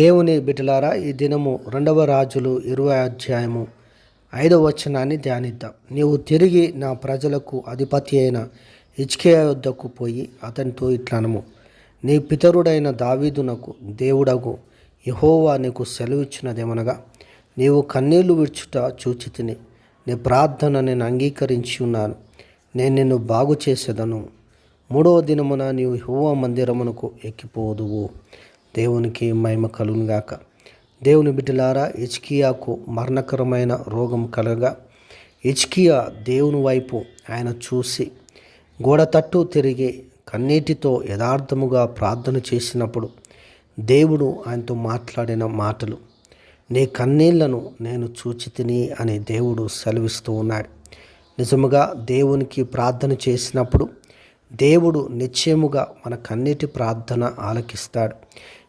దేవుని బిడ్డలారా ఈ దినము రెండవ రాజులు ఇరవై అధ్యాయము ఐదవ వచనాన్ని ధ్యానిద్దాం. నీవు తిరిగి నా ప్రజలకు అధిపతి అయిన ఇచ్కేయ వద్దకు పోయి అతనితో ఇట్లనము. నీ పితరుడైన దావీదునకు దేవుడగు యహోవా నీకు సెలవిచ్చినదేమనగా నీవు కన్నీళ్ళు విడుచుట చూచి తిని నీ ప్రార్థన నేను అంగీకరించి ఉన్నాను. నేను నిన్ను బాగు చేసేదను మూడవ దినమున నీవు యెహోవా మందిరమునకు ఎక్కిపోదువు. దేవునికి మహిమ కలుగునుగాక దేవుని బిడ్డలారా ఇచ్కియాకు మరణకరమైన రోగం కలగా ఇచ్కియా దేవుని వైపు ఆయన చూసి గోడ తట్టు తిరిగి కన్నీటితో యథార్థముగా ప్రార్థన చేసినప్పుడు దేవుడు ఆయనతో మాట్లాడిన మాటలు నీ కన్నీళ్ళను నేను చూచి తిని అని దేవుడు సెలవిస్తూ ఉన్నాడు. నిజముగా దేవునికి ప్రార్థన చేసినప్పుడు దేవుడు నిశ్చయముగా మన కన్నీటి ప్రార్థన ఆలకిస్తాడు.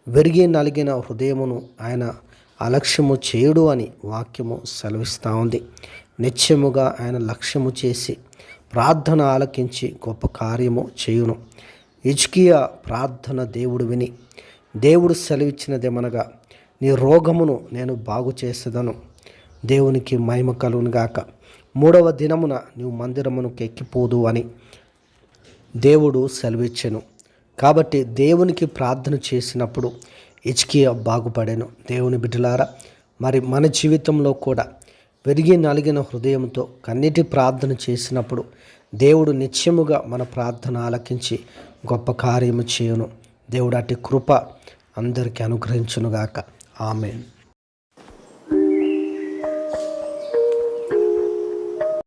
విరిగి నలిగిన హృదయమును ఆయన అలక్ష్యము చేయుడు అని వాక్యము సెలవిస్తూ ఉంది. నిశ్చయముగా ఆయన లక్ష్యము చేసి ప్రార్థన ఆలకించి గొప్ప కార్యము చేయును. ఇజ్కియా ప్రార్థన దేవుడు విని దేవుడు సెలవిచ్చినదేమనగా నీ రోగమును నేను బాగు చేసేదను. దేవునికి మహిమ కలుగునుగాక. మూడవ దినమున నీవు మందిరమునకు ఎక్కిపోదు అని దేవుడు సెలవిచ్చెను. కాబట్టి దేవునికి ప్రార్థన చేసినప్పుడు ఇచ్కియా బాగుపడాను. దేవుని బిడ్డలారా మరి మన జీవితంలో కూడా పెరిగి నలిగిన హృదయంతో కన్నిటి ప్రార్థన చేసినప్పుడు దేవుడు నిత్యముగా మన ప్రార్థన ఆలకించి గొప్ప కార్యము చేయను. దేవుడు అటు కృప అందరికీ అనుగ్రహించునుగాక. ఆమె